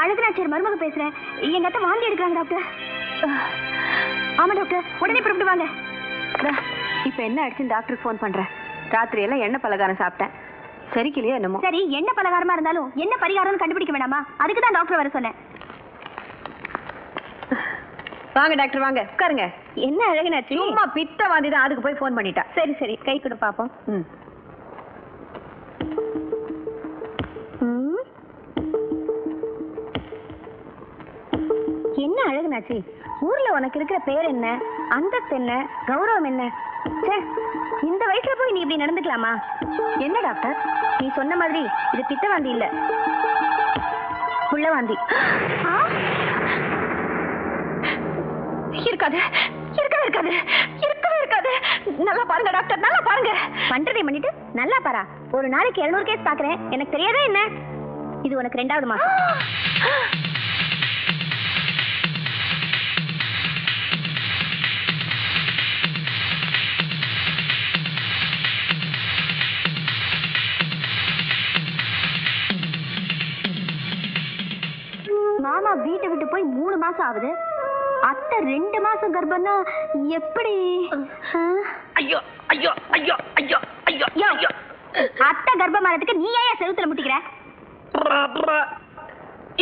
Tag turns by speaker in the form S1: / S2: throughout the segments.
S1: அழகுநாச்சியர் மருமக பேசுறேன். எங்க அத்தை வாந்தி எடுக்கிறாங்க டாக்டர். ஆமா டாக்டர். உடனே புறப்பட்டு வாங்க
S2: இப்ப என்ன ஆயிடுச்சு டாக்டருக்கு ஃபோன் பண்றேன். ராத்திரி எல்லாம் எண்ணெய் பலகாரம் சாப்பிட்டேன். சரிக்கலையோ என்னமோ?
S1: சரி என்ன பலகாரமா இருந்தாலும் என்ன பரிகாரம்னு கண்டுபிடிக்க வேணாமா? அதுக்கு தான் டாக்டர் வர சொன்னேன்.
S2: வாங்க டாக்டர் வாங்க. உட்காருங்க.
S1: என்ன அழகுநாச்சி
S2: சும்மா பித்த வாந்தி தான் அதுக்கு போய் ஃபோன் பண்ணிட்டா.
S1: சரி சரி. கை கொடு பாப்போம்.
S2: ம்.
S1: அழகுனாச்சி. ஊர்ல உனக்கு இருக்கிற பேர் என்ன? அந்தஸ்து என்ன? கௌரவம் என்ன? இந்த வயசுல போய் நீ இப்படி நடந்துக்கலாமா? என்ன டாக்டர்? நீ சொன்ன மாதிரி இது பித்தவாந்தி இல்ல. புள்ளவாந்தி? இருக்காது இருக்கவே இருக்காது இருக்கவே இருக்காது. நல்லா பாருங்க டாக்டர் நல்லா பாருங்க. பண்றதை பண்ணிட்டு நல்லா பாரா. ஒரு நாளைக்கு 200 கேஸ் பாக்குறேன். எனக்கு தெரியாதே என்ன? இது உனக்கு ரெண்டாவது மாசம். மாசம் ஆகுது. அத்தை ரெண்டு மாசம் கர்ப்பம்னா எப்படி?
S3: ஐயோ ஐயோ ஐயோ ஐயோ ஐயோ
S1: யோ,
S3: ஐயோ.
S1: அத்தை கர்ப்பமானதுக்கு நீ ஏன் செவுத்துல முட்டிக்கிற.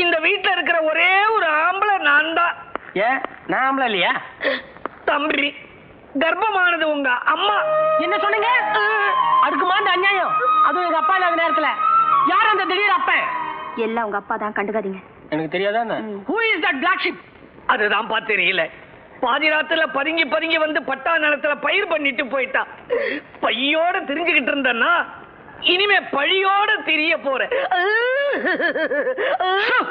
S3: இந்த வீட்ல இருக்கிற ஒரே ஒரு ஆம்பளை நான் தான்.
S4: ஏன்? நாமள இல்லையா?
S3: தம்பி கர்ப்பமானது உங்க அம்மா.
S4: என்ன சொன்னீங்க? அதுக்கு மாந்த அநியாயம்? அதுவும் எங்க அப்பா இல்லாத நேரத்துல. யார் அந்த திடீர் அப்பன்?
S1: எல்லாம் உங்க அப்பா தான் கண்டுக்காதீங்க.
S4: எனக்கு தெரியாதா who is that black sheep
S3: அதுதான் தெரியல பாதி ராத்துல பதுங்கி பதுங்கி வந்து பட்டா நிலத்துல பயிர் பண்ணிட்டு போயிட்டான் பையோட தெரிஞ்சுக்கிட்டு இருந்தேன்னா இனிமே பழியோட தெரிய போறேன்.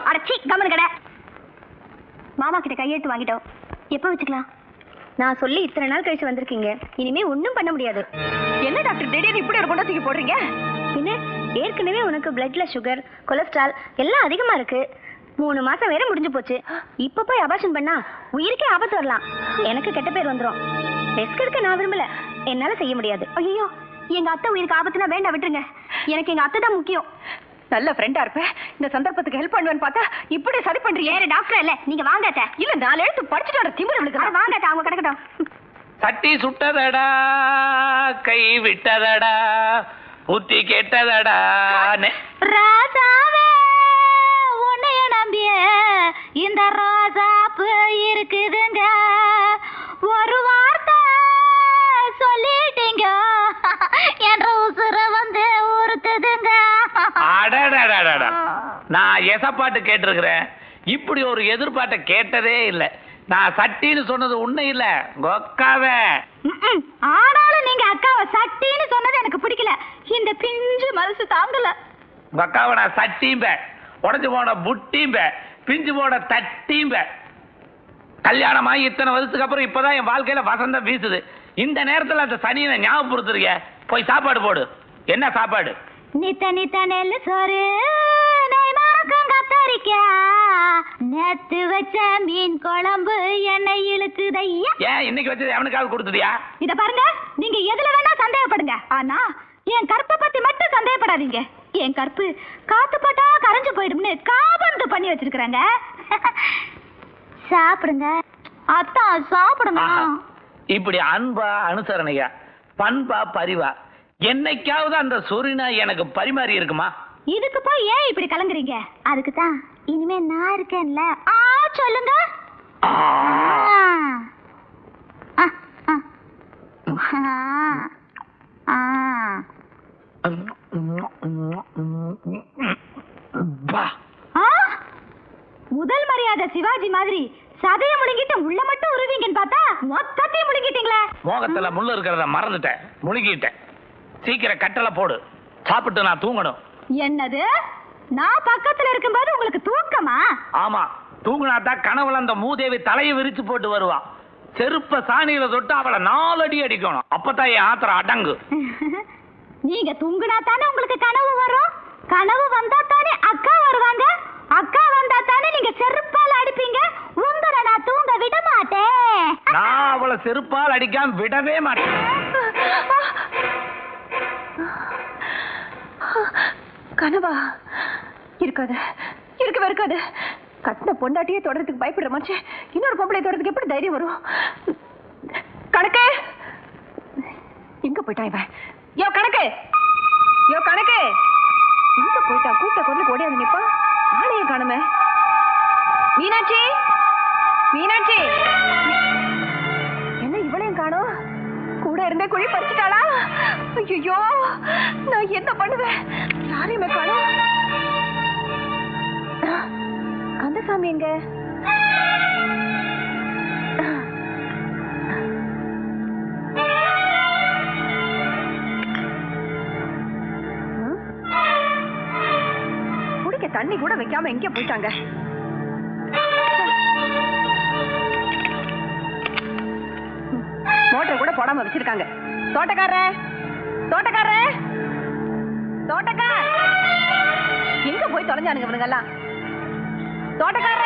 S1: அடச்சி கம்மனு கடை. மாமா கிட்ட கையெழுத்து வாங்கிட்டோம். எப்போ வச்சுக்கலாம்? நான் சொல்லி இத்தனை நாள் கழிச்சு வந்திருக்கீங்க. இனிமே ஒண்ணும் பண்ண முடியாது.
S2: என்ன டாக்டர் திடீர்னு இப்படி ஒரு கொண்டா தூக்கி போடுறீங்க?
S1: பின்ன ஏற்கனவே உனக்கு பிளட்ல சுகர் கொலஸ்ட்ரால் எல்லாம் அதிகமா இருக்கு. மூணு மாசம் வேற முடிஞ்சு போச்சு. இப்ப போய் அபாஷன் பண்ணா உயிருக்கே ஆபத்து வரலாம். எனக்கு கெட்ட பேர் வந்துரும். ரிஸ்க் எடுக்க நான் விரும்பல. என்னால செய்ய முடியாது. ஐயோ எங்க அத்தை உயிருக்கு ஆபத்துனா வேண்டாம் விட்டுருங்க. எனக்கு எங்க அத்தை தான் முக்கியம்.
S2: நல்ல ஃப்ரெண்டா இருப்பேன் இந்த சந்தர்ப்பத்துக்கு ஹெல்ப் பண்ணுவேன்னு பார்த்தா இப்படி சரி பண்றீங்க.
S1: வேற டாக்டர் இல்ல. நீங்க வாங்க அத்தை.
S2: இல்ல நாலு எழுத்து படிச்சுட்டு வர திமிரு
S1: அட
S2: விழுக்கு
S1: வாங்க அத்தை. அவங்க கிடக்கட்டும்.
S3: சட்டி சுட்டதடா கை விட்டதடா புத்தி கெட்டதடா
S1: உன்னைய நம்பிய இந்த ரோசாப்பு இருக்குதுங்க. ஒரு வார்த்தை சொல்லிட்டீங்க. என்ற உசுர வந்து உறுத்துதுங்க
S3: நான் எசப்பாட்டு கேட்டிருக்கிறேன் இப்படி ஒரு எதிர்பார்ட்டை கேட்டதே இல்லை நான் சட்டின்னு சொன்னது உண்மை இல்ல கொக்காவ
S1: ஆனாலும் நீங்க அக்காவை சட்டின்னு சொன்னது எனக்கு பிடிக்கல இந்த பிஞ்சு மனசு தாங்கல
S3: கொக்காவை நான் சட்டிம்பேன் உடஞ்சு போன புட்டியும்ப பிஞ்சு போன தட்டியும்ப. கல்யாணமாகி இத்தனை வருஷத்துக்கு அப்புறம் இப்பதான் என் வாழ்க்கையில வசந்தம் வீசுது. இந்த நேரத்துல அந்த சனியை ஞாபகப்படுத்துறீங்க. போய் சாப்பாடு போடு. என்ன சாப்பாடு?
S1: நித்த நித்த நெல்லு சோறு. நேத்து வச்ச மீன் குழம்பு என்னை இழுக்குதையா
S3: ஏன் இன்னைக்கு வச்சது எவனுக்காவது கொடுத்துட்டியா
S1: இத பாருங்க. நீங்க எதுல வேணா சந்தேகப்படுங்க. ஆனா என் கற்பை பத்தி மட்டும் சந்தேகப்படாதீங்க. என் கற்பு காத்து பட்டா கரைஞ்சு போயிடும்னு காபந்து பண்ணி வச்சிருக்காங்க சாப்பிடுங்க. அத்தான் சாப்பிடுங்க.
S3: இப்படி அன்பா அனுசரணையா பண்பா பரிவா என்னைக்காவது அந்த சொரினா எனக்கு பரிமாறி இருக்குமா?
S1: இதுக்கு போய் ஏன் இப்படி கலங்குறீங்க? அதுக்கு தான் இனிமே நான் இருக்கேன்ல. ஆ சொல்லுங்க.
S3: ஆ.
S1: ஆ, ஆ. முதல் மரியாதை சிவாஜி மாதிரி சதைய முழுங்கிட்டு உள்ள மட்டும் உருவீங்கன்னு பார்த்தா மொத்தத்தையும் முழுங்கிட்டீங்களே.
S3: மோகத்துல முள்ளு இருக்கிறத மறந்துட்டேன். முழுகிட்டேன் சீக்கிரம் கட்டளை போடு. சாப்பிட்டு நான் தூங்கணும்.
S1: என்னது? நான் பக்கத்துல இருக்கும்போது உங்களுக்கு தூக்கமா?
S3: ஆமா. தூங்கினா தான் கனவுல அந்த மூதேவி தலையை விரிச்சு போட்டு வருவா. செருப்ப சாணியில தொட்டு அவளை நாலடி அடிக்கணும். அப்பதான் என் ஆத்திரம் அடங்கு.
S1: நீங்க தூங்குனா தானே உங்களுக்கு கனவு வரும்? கனவு வந்தா தானே அக்கா வருவாங்க? அக்கா வந்தா தானே நீங்க செருப்பால அடிப்பீங்க? உங்களை நான் தூங்க விட மாட்டேன்.
S3: நான் அவளை செருப்பால் அடிக்காம விடவே மாட்டேன்.
S2: கனவா? இருக்காது. இருக்கவே இருக்காது. கட்டின பொண்டாட்டியே தொடறதுக்கு பயப்படுற மனுஷன் இன்னொரு பொம்பளை தொடறதுக்கு எப்படி தைரியம் வரும்? கணக்கு! எங்க போயிட்டான் இவன்? யோ கணக்கு! யோ கணக்கு! எங்க போயிட்டா கூட்ட குரலுக்கு ஓடியாந்து நிப்பா. ஆளைய காணுமே. மீனாட்சி! மீனாட்சி! என்ன இவளையும் காணோம் கூட இருந்தே குழி பறிச்சிட்டாளா? ஐயோ நான் என்ன பண்ணுவேன்? யாரையுமே காணோம் கந்தசாமி எங்க? தண்ணி கூட வைக்காம எங்க போயிட்டாங்க? மோட்டர் கூட போடாம வச்சிருக்காங்க. தோட்டக்காரர தோட்டக்காரர தோட்டக்கார். எங்க போய் தொலைஞ்சானுங்க இவனுங்க எல்லாம் தோட்டக்காரர.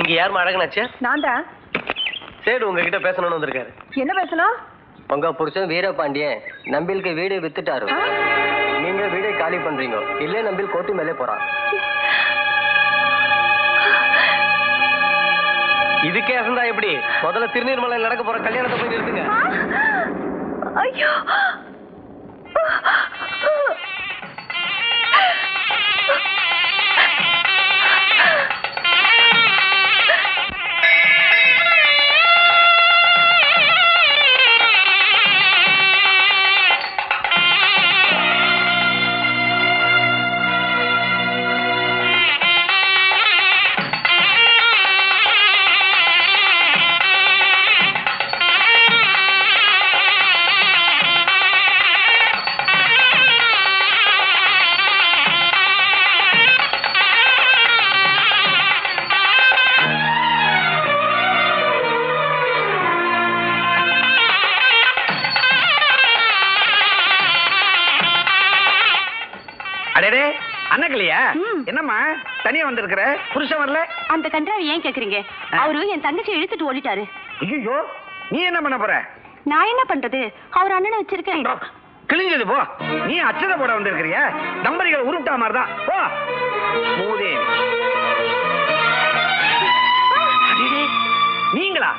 S5: இங்க யாருமா அழகனாச்சு
S2: நான் தான்.
S5: சேடு உங்ககிட்ட பேசணும்னு வந்திருக்காரு.
S2: என்ன பேசணும்?
S5: உங்க புருஷன் வீரபாண்டியன் நம்பிலுக்கு வீடு வித்துட்டாரு. நீங்க வீடை காலி பண்றீங்க. இல்ல நம்பில் கோர்ட்டு மேலே போறான் இதுக்கே அசந்தா எப்படி? முதல்ல திருநீர்மலை நடக்க போற கல்யாணத்தை போய் நிறுத்துங்க.
S2: ஐயோ.
S3: தனியா வந்திருக்கிற? புருஷன் வரல?
S2: அந்த கன்றாவை ஏன் கேக்குறீங்க? அவரு என் தங்கச்சி இழுத்துட்டு ஓடிட்டாரு.
S3: ஐயோ நீ என்ன பண்ண போற?
S2: நான் என்ன பண்றது? அவர் அண்ணனை வச்சிருக்கேன்
S3: கிழிஞ்சது போ. நீ அச்சத போட வந்திருக்கிறிய? தம்பதிகள் உருட்டா மாதிரி தான் போ. மூதேவி. நீங்களா?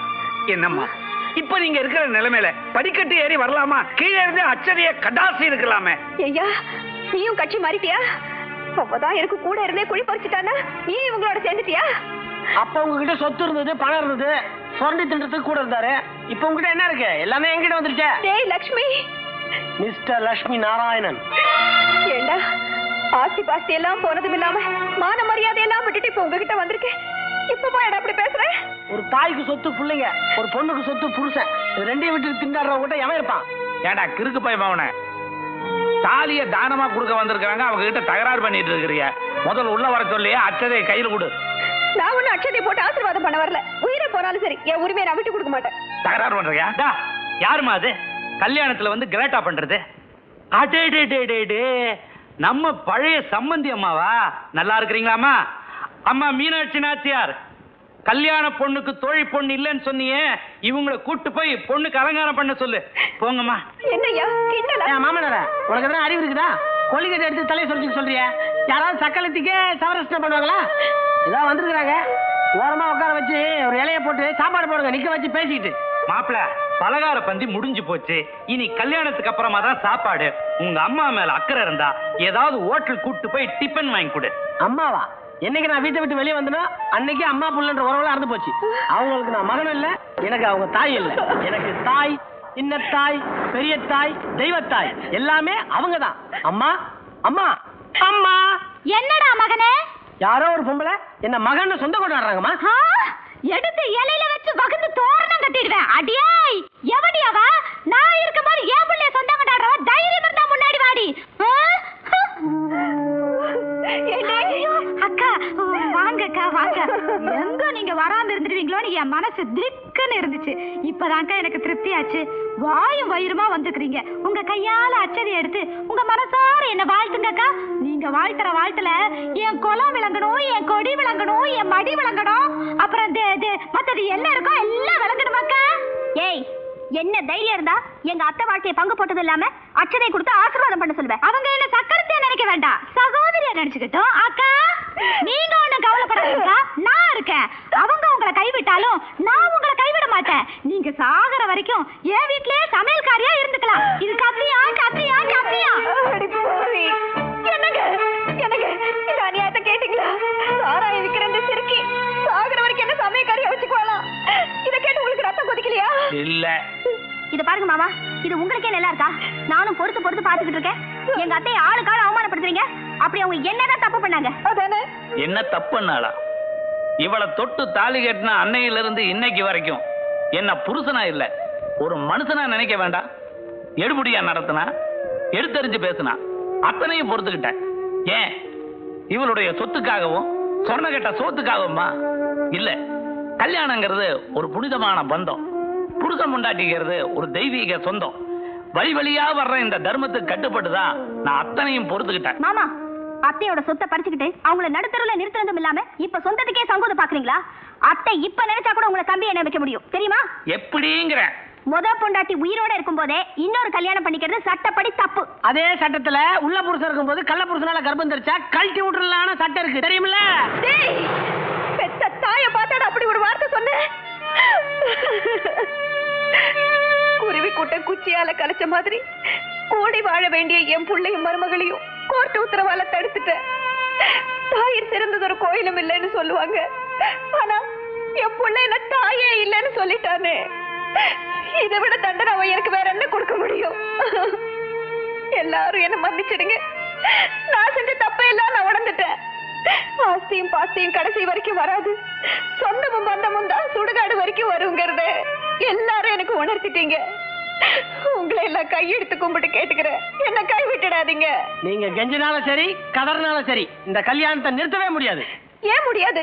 S3: என்னம்மா? இப்ப நீங்க இருக்கிற நிலைமையில படிக்கட்டு ஏறி வரலாமா? கீழே இருந்து அச்சதைய கடாசி இருக்கலாமே.
S2: ஐயா நீயும் கட்சி மாறிட்டியா? அப்பதான் எனக்கு கூட இருந்தே குழி பறிச்சுட்டானா? நீ இவங்களோட சேர்ந்துட்டியா?
S4: அப்ப உங்ககிட்ட சொத்து இருந்தது பணம் இருந்தது சுரண்டி தின்றதுக்கு கூட இருந்தாரு. இப்ப உங்ககிட்ட என்ன இருக்கு? எல்லாமே என்கிட்ட வந்துருச்சே.
S2: டேய் லக்ஷ்மி.
S4: மிஸ்டர் லட்சுமி நாராயணன்.
S2: ஏண்டா? ஆஸ்தி பாஸ்தி எல்லாம் போனதும் இல்லாம மான மரியாதை எல்லாம் விட்டுட்டு இப்ப உங்ககிட்ட வந்திருக்கேன் இப்ப போய் அப்படி பேசுற?
S4: ஒரு தாய்க்கு சொத்து பிள்ளைங்க ஒரு பொண்ணுக்கு சொத்து புருஷன். ரெண்டையும் விட்டு திண்டாடுறவங்க கிட்ட எவன் இருப்பான்?
S3: ஏடா கிறுக்கு பை மவன தாலிய தானமா கொடுக்க வந்திருக்காங்க அவங்க கிட்ட தகராறு பண்ணிட்டு இருக்கிறிய முதல்ல உள்ள வர சொல்லியே அச்சதையை கையில கொடு.
S2: நான் ஒண்ணு அக்ஷதை போட்டு ஆசீர்வாதம் பண்ண வரல. உயிரை போனாலும் சரி என் உரிமையை நான் விட்டு கொடுக்க மாட்டேன்.
S3: தகராறு பண்றியா?
S6: யாருமா அது? கல்யாணத்துல வந்து கிராட்டா பண்றது? அடே டே டே டே டே. நம்ம பழைய சம்பந்தி அம்மாவா? நல்லா இருக்கிறீங்களாம்மா? அம்மா மீனாட்சி நாச்சியார். கல்யாண பொண்ணுக்கு தோழி பொண்ணு இல்லைன்னு சொன்னியே இவங்கள கூட்டு போய் பொண்ணுக்கு அலங்காரம் பண்ண சொல்லு. போங்கம்மா.
S4: ஏன் மாமனார உனக்கு எதனா அறிவு இருக்குதா? கொள்ளிக்கட்டை எடுத்து தலையை சொல்லிட்டு சொல்றிய. யாராவது சக்கலத்துக்கே சவரசனை பண்ணுவாங்களா? இதான் வந்திருக்கிறாங்க. ஓரமா உட்கார வச்சு ஒரு இலைய போட்டு சாப்பாடு போடுங்க நிக்க வச்சு பேசிக்கிட்டு.
S6: மாப்பிள பலகார பந்தி முடிஞ்சு போச்சு. இனி கல்யாணத்துக்கு அப்புறமா தான் சாப்பாடு. உங்க அம்மா மேல அக்கறை இருந்தா ஏதாவது ஹோட்டல் கூட்டு போய் டிபன் வாங்கி கொடு.
S4: அம்மாவா? என்னைக்கு நான் வீட்டை விட்டு வெளியே வந்தனோ அன்னைக்கு அம்மா புள்ளன்ற உறவுல அறந்து போச்சு. அவங்களுக்கு நான் மகனும் இல்ல எனக்கு அவங்க தாய் இல்ல. எனக்கு தாய் சின்ன தாய் பெரிய தாய் தெய்வத்தாய் எல்லாமே அவங்க தான் அம்மா அம்மா. அம்மா.
S1: என்னடா மகனே?
S4: யாரோ ஒரு பொம்பளை என்ன மகன்னு சொந்த கொண்டாடுறாங்கம்மா
S1: எடுத்து இலையில வச்சு வகுந்து தோரணம் கட்டிடுவேன். அடியாய் எவடி அவ? நான் இருக்கும்போது ஏன் பிள்ளைய சொந்தம் கொண்டாடுறவ தைரியம் இருந்தா முன்னாடி வாடி. அக்கா வாங்க? எங்க நீங்க வராம இருந்துருவீங்களோன்னு என் மனசு திக்குன்னு இருந்துச்சு. இப்பதான்க்கா எனக்கு திருப்தி ஆச்சு வாயும் வயிறுமா வந்துக்கிறீங்க உங்க கையால அச்சதை எடுத்து உங்க மனசார என்ன வாழ்த்துங்கக்கா. நீங்க வாழ்த்துற வாழ்த்துல என் குலம் விளங்கணும் என் கொடி விளங்கணும் என் மடி விளங்கணும். அப்புறம் மத்தது என்ன இருக்கோ எல்லாம் விளங்கணுமாக்கா? ஏய் என்ன தைரியம் இருந்தா எங்க அத்தை வாழ்க்கையை பங்கு போட்டது இல்லாம அச்சதை கொடுத்து ஆசீர்வாதம் பண்ண சொல்லுவேன் அவங்க என்ன சக்கரத்தை நினைக்க வேண்டாம். சகோதரி நினைச்சுக்கிட்டோம். இது
S2: உங்களுக்கே
S1: நல்லா இருக்கா? நானும் பொறுத்து பொறுத்து பாத்துக்கிட்டு இருக்கேன். எங்க அத்தையை ஆளுக்கால அவமானப்படுத்துறீங்க? அப்படி அவங்க என்னதான் தப்பு பண்ணாங்க?
S3: என்ன தப்புன்னாளா இவளை தொட்டு தாலி கட்டின அன்னையில இருந்து இன்னைக்கு வரைக்கும் என்ன புருஷனா இல்ல ஒரு மனுஷனா நினைக்க வேண்டாம். எடுபடியா நடத்தினா எடுத்தறிஞ்சு பேசினா அத்தனையும் பொறுத்துக்கிட்டேன். ஏன்? இவளுடைய சொத்துக்காகவும் சொன்ன கெட்ட சோத்துக்காகவுமா? இல்ல கல்யாணங்கிறது ஒரு புனிதமான பந்தம். புருஷன் முண்டாட்டிக்கிறது ஒரு தெய்வீக சொந்தம். வழி வழியா வர்ற இந்த தர்மத்துக்கு கட்டுப்பட்டு தான் நான் அத்தனையும் பொறுத்துக்கிட்டேன்.
S1: மாமா அத்தையோட சொத்தை பறிச்சுக்கிட்டு அவங்கள நடுத்தருல நிறுத்துறதும் இல்லாம இப்ப சொந்தத்துக்கே சங்கோத பாக்குறீங்களா? அத்தை இப்ப நினைச்சா கூட உங்களை கம்பி என்ன வைக்க முடியும். தெரியுமா?
S3: எப்படிங்கிற?
S1: முத பொண்டாட்டி உயிரோட இருக்கும்போதே இன்னொரு கல்யாணம் பண்ணிக்கிறது சட்டப்படி தப்பு.
S4: அதே சட்டத்துல உள்ள புருஷன் இருக்கும்போது கள்ள புருஷனால கர்ப்பம் தெரிச்சா கழட்டி விட்டுறலான சட்டம் இருக்கு. தெரியுமில்ல?
S2: வச்ச மாதிரி கூடி வாழ வேண்டிய என் பிள்ளையும் மருமகளையும் கோர்ட்டு உத்தரவால தடுத்துட்டேன். தாயின் சிறந்தது ஒரு கோயிலும் இல்லைன்னு சொல்லுவாங்க. ஆனா என் பிள்ளை என்ன தாயே இல்லைன்னு சொல்லிட்டானே. இதை விட தண்டனை அவன் எனக்கு வேற என்ன கொடுக்க முடியும்? எல்லாரும் என்ன மன்னிச்சிடுங்க. நான் செஞ்ச தப்பையெல்லாம் நான் உணர்ந்துட்டேன். ஆஸ்தியும் பாஸ்தியும் கடைசி வரைக்கும் வராது. சொந்தமும் பந்தமும் தான் சுடுகாடு வரைக்கும் வருங்கிறத எல்லாரும் எனக்கு உணர்த்திட்டீங்க. உங்களை எல்லாம் கையெடுத்து கும்பிட்டு கேட்டுக்கிறேன். என்ன கை விட்டுடாதீங்க.
S4: நீங்க கெஞ்சினாலும் சரி கதறினாலும் சரி இந்த கல்யாணத்தை நிறுத்தவே முடியாது.
S2: ஏன் முடியாது?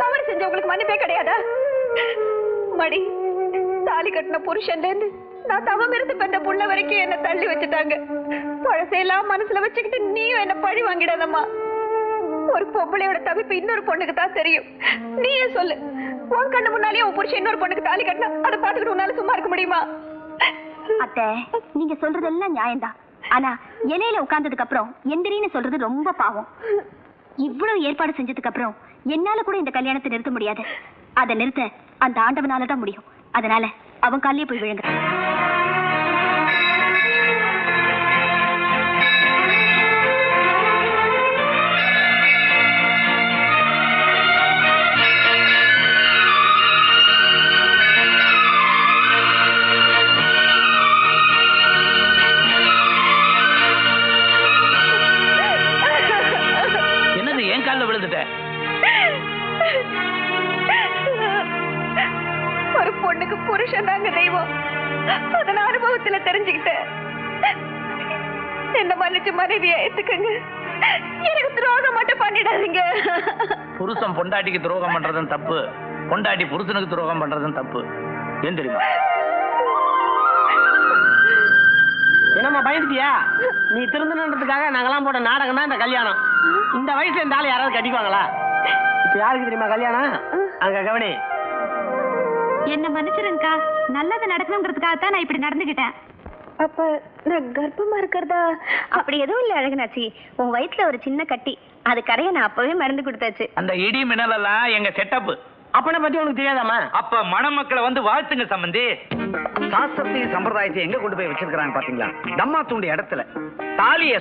S2: தவறு செஞ்சவங்களுக்கு மன்னிப்பே கிடையாதா? மடி தாலி கட்டின புருஷன்ல இருந்து நான் தவம் இருந்து பெற்ற புள்ள வரைக்கும் என்ன தள்ளி வச்சுட்டாங்க. பழசையெல்லாம் மனசுல வச்சுக்கிட்டு நீயும் என்ன பழி வாங்கிடாதம்மா. ஒரு பொம்பளையோட தவிப்பு இன்னொரு பொண்ணுக்கு தான் தெரியும். நீயே சொல்லு. உன் கண்ணு முன்னாலேயே உன் புருஷன் இன்னொரு பொண்ணுக்கு தாலி கட்டினா அதை பார்த்துக்கிட்டு உன்னால சும்மா இருக்க முடியுமா?
S1: அத்தை நீங்க சொல்றதெல்லாம் நியாயம்தான். ஆனா இலையில உட்கார்ந்ததுக்கு அப்புறம் எந்திரின்னு சொல்றது ரொம்ப பாவம். இவ்வளவு ஏற்பாடு செஞ்சதுக்கு அப்புறம் என்னால கூட இந்த கல்யாணத்தை நிறுத்த முடியாது. அதை நிறுத்த அந்த ஆண்டவனாலதான் முடியும். அதனால அவன் காலையே போய் விழுங்க
S2: பொண்ணுக்கு புருஷன் தாங்க தெய்வம். அத நான் அனுபவத்துல தெரிஞ்சுக்கிட்டேன். என்ன மன்னிச்சு மனைவியா ஏத்துக்கங்க. எனக்கு துரோகம் மட்டும் பண்ணிடாதீங்க.
S3: புருஷன் பொண்டாட்டிக்கு துரோகம் பண்றதும் தப்பு. பொண்டாட்டி புருஷனுக்கு துரோகம் பண்றதும் தப்பு. ஏன் தெரியுமா?
S4: என்னம்மா பயந்துட்டியா? நீ திருந்தணுன்றதுக்காக நாங்கெல்லாம் போட்ட நாடகம் தான் இந்த கல்யாணம். இந்த வயசுல இந்த ஆளு யாராவது கட்டிக்குவாங்களா? இப்ப யாருக்கு தெரியுமா கல்யாணம்? அங்க கவனி.
S1: என்ன மன்னிச்சிருங்கக்கா. நல்லது நடக்கணுங்கிறதுக்காக தான் நான் இப்படி நடந்துகிட்டேன்.
S2: அப்ப நான் கர்ப்பமா இருக்கிறதா?
S1: அப்படி எதுவும் இல்ல அழகுனாச்சி. உன் வயித்துல ஒரு சின்ன கட்டி. அது கரைய நான் அப்பவே மருந்து கொடுத்தாச்சு.
S3: அந்த இடி மின்னல் எல்லாம் எங்க செட்டப்
S4: அப்பனை பத்தி உனக்கு தெரியாதாம்மா?
S6: அப்ப மணமக்களை வந்து வாழ்த்துங்க சம்பந்தி.
S7: சாஸ்திரத்தையும் சம்பிரதாயத்தையும் எங்க கொண்டு போய் வச்சிருக்காங்க பாத்தீங்களா? தம்மா தூண்டி இடத்துல. தாலிய